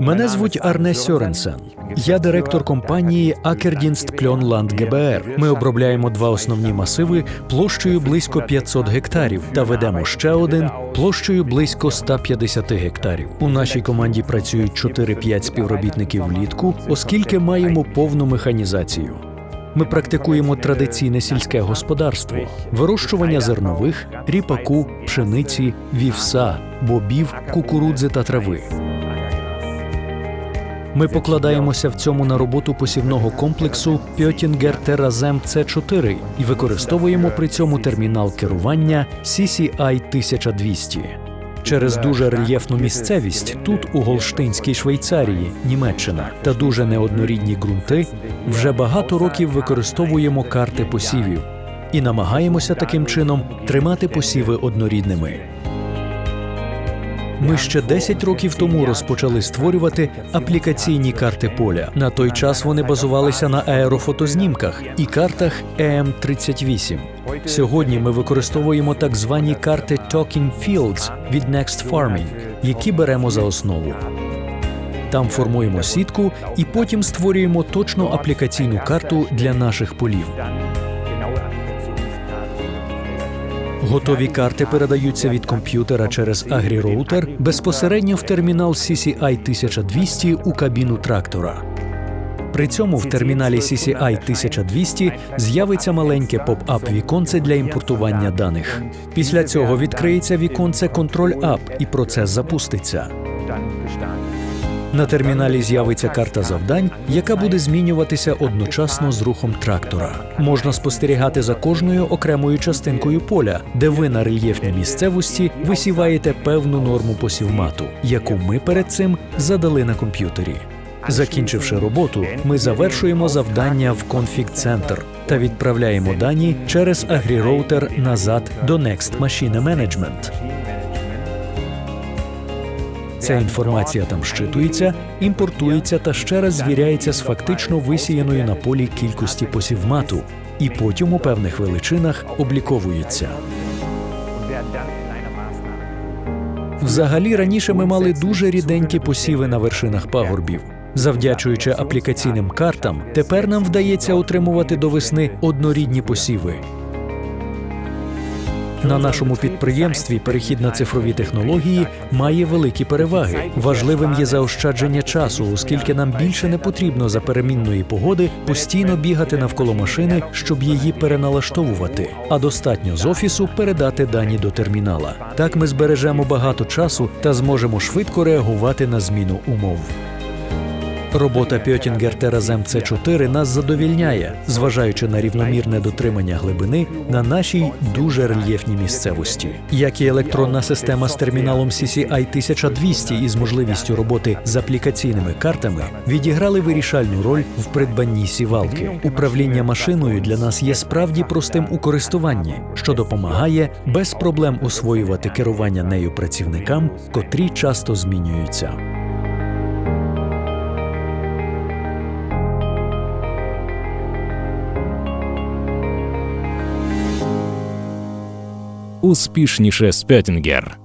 Мене звуть Арне Сьоренсен. Я директор компанії Пльонланд ГБР. Ми обробляємо два основні масиви площею близько 500 гектарів та ведемо ще один площею близько 150 гектарів. У нашій команді працюють 4-5 співробітників влітку, оскільки маємо повну механізацію. Ми практикуємо традиційне сільське господарство, вирощування зернових, ріпаку, пшениці, вівса, бобів, кукурудзи та трави. Ми покладаємося в цьому на роботу посівного комплексу Пьотінгер Теразем С4 і використовуємо при цьому термінал керування CCI 1200. Через дуже рельєфну місцевість тут, у Голштинській Швейцарії, Німеччина, та дуже неоднорідні ґрунти, вже багато років використовуємо карти посівів і намагаємося таким чином тримати посіви однорідними. Ми ще 10 років тому розпочали створювати аплікаційні карти поля. На той час вони базувалися на аерофотознімках і картах EM38. Сьогодні ми використовуємо так звані карти Talking Fields від Next Farming, які беремо за основу. Там формуємо сітку і потім створюємо точну аплікаційну карту для наших полів. Готові карти передаються від комп'ютера через агріроутер безпосередньо в термінал CCI 1200 у кабіну трактора. При цьому в терміналі CCI 1200 з'явиться маленьке поп-ап віконце для імпортування даних. Після цього відкриється віконце контроль ап і процес запуститься. На терміналі з'явиться карта завдань, яка буде змінюватися одночасно з рухом трактора. Можна спостерігати за кожною окремою частинкою поля, де ви на рельєфній місцевості висіваєте певну норму посівмату, яку ми перед цим задали на комп'ютері. Закінчивши роботу, ми завершуємо завдання в конфіг-центр та відправляємо дані через агріроутер назад до Next Machine Management. Ця інформація там щитується, імпортується та ще раз звіряється з фактично висіяною на полі кількості посівмату, і потім у певних величинах обліковується. Взагалі раніше ми мали дуже ріденькі посіви на вершинах пагорбів. Завдячуючи аплікаційним картам, тепер нам вдається отримувати до весни однорідні посіви. На нашому підприємстві перехід на цифрові технології має великі переваги. Важливим є заощадження часу, оскільки нам більше не потрібно за перемінної погоди постійно бігати навколо машини, щоб її переналаштовувати, а достатньо з офісу передати дані до термінала. Так ми збережемо багато часу та зможемо швидко реагувати на зміну умов. Робота Пьотінгер Теразем С4 нас задовільняє, зважаючи на рівномірне дотримання глибини на нашій дуже рельєфній місцевості. Як і електронна система з терміналом CCI 1200 із можливістю роботи з аплікаційними картами, відіграли вирішальну роль в придбанні сівалки. Управління машиною для нас є справді простим у користуванні, що допомагає без проблем освоювати керування нею працівникам, котрі часто змінюються. Успішніше Спьотінгер.